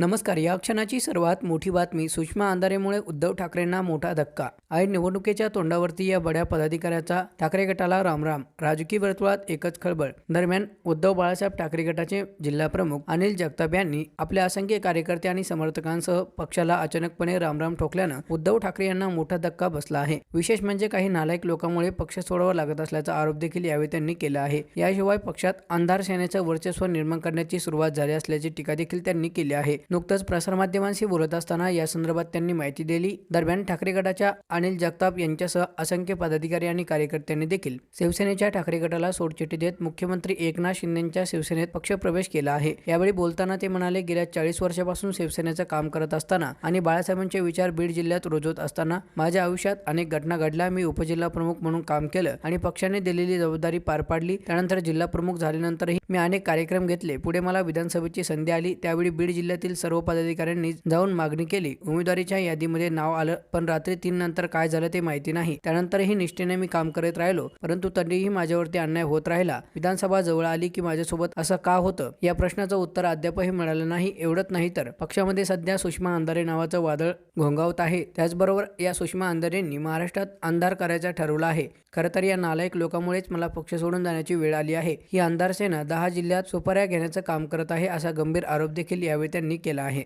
नमस्कार या क्षणाची सर्वात मोठी बातमी सुषमा अंधारेमुळे उद्धव ठाकरेंना मोठा धक्का. आहे निवडणुकीच्या तोंडावरती या बड्या पदाधिकाऱ्याचा ठाकरे गटाला रामराम राजकीय वर्तुळात एकच खळबळ. दरम्यान उद्धव बाळासाहेब ठाकरे गटाचे जिल्हा प्रमुख अनिल जगताप यांनी आपल्या असंख्य कार्यकर्ते आणि समर्थकांसह पक्षाला अचानकपणे रामराम ठोकल्यानं उद्धव ठाकरे यांना मोठा धक्का बसला आहे. विशेष म्हणजे काही नालायक लोकांमुळे पक्ष सोडावा लागत असल्याचा आरोप देखील यावेळी त्यांनी केला आहे. याशिवाय पक्षात अंधार सेनेचं वर्चस्व निर्माण करण्याची सुरुवात झाली असल्याची टीका देखील त्यांनी केली आहे. नुकतंच प्रसारमाध्यमांशी बोलत असताना या संदर्भात त्यांनी माहिती दिली. दरम्यान ठाकरे गटाच्या अनिल जगताप यांच्यासह असंख्य पदाधिकारी आणि कार्यकर्त्यांनी देखील शिवसेनेच्या ठाकरे गटाला सोडचिठी देत मुख्यमंत्री एकनाथ शिंदेच्या शिवसेनेत पक्षप्रवेश केला आहे. यावेळी बोलताना ते म्हणाले गेल्या चाळीस वर्षापासून शिवसेनेचं काम करत असताना आणि बाळासाहेबांचे विचार बीड जिल्ह्यात रुजवत असताना माझ्या आयुष्यात अनेक घटना घडल्या. मी उपजिल्हा प्रमुख म्हणून काम केलं आणि पक्षाने दिलेली जबाबदारी पार पाडली. त्यानंतर जिल्हा प्रमुख झाल्यानंतरही मी अनेक कार्यक्रम घेतले. पुढे मला विधानसभेची संधी आली. त्यावेळी बीड जिल्ह्यातील सर्व पदाधिकाऱ्यांनी जाऊन मागणी केली. उमेदवारीच्या यादीमध्ये नाव आलं पण रात्री तीन नंतर काय झालं ते माहिती नाही. त्यानंतरही निष्ठेने मी काम करत राहिलो परंतु तरीही माझ्यावरती अन्याय होत राहिला. विधानसभा जवळ आली की माझ्यासोबत असं का होतं? या प्रश्नाचं उत्तर अद्यापही मिळालं नाही एवढंच नाही तर. पक्षामध्ये सध्या सुषमा अंधारे नावाचं वादळ घोंगावत आहे. त्याचबरोबर या सुषमा अंधारेंनी महाराष्ट्रात अंधार करायचा ठरवलं आहे. खरं तर या नालायक लोकांमुळेच मला पक्ष सोडून जाण्याची वेळ आली आहे. ही अंधार सेना दहा जिल्ह्यात सुपाऱ्या घेण्याचं काम करत आहे असा गंभीर आरोप देखील यावेळी त्यांनी केला आहे.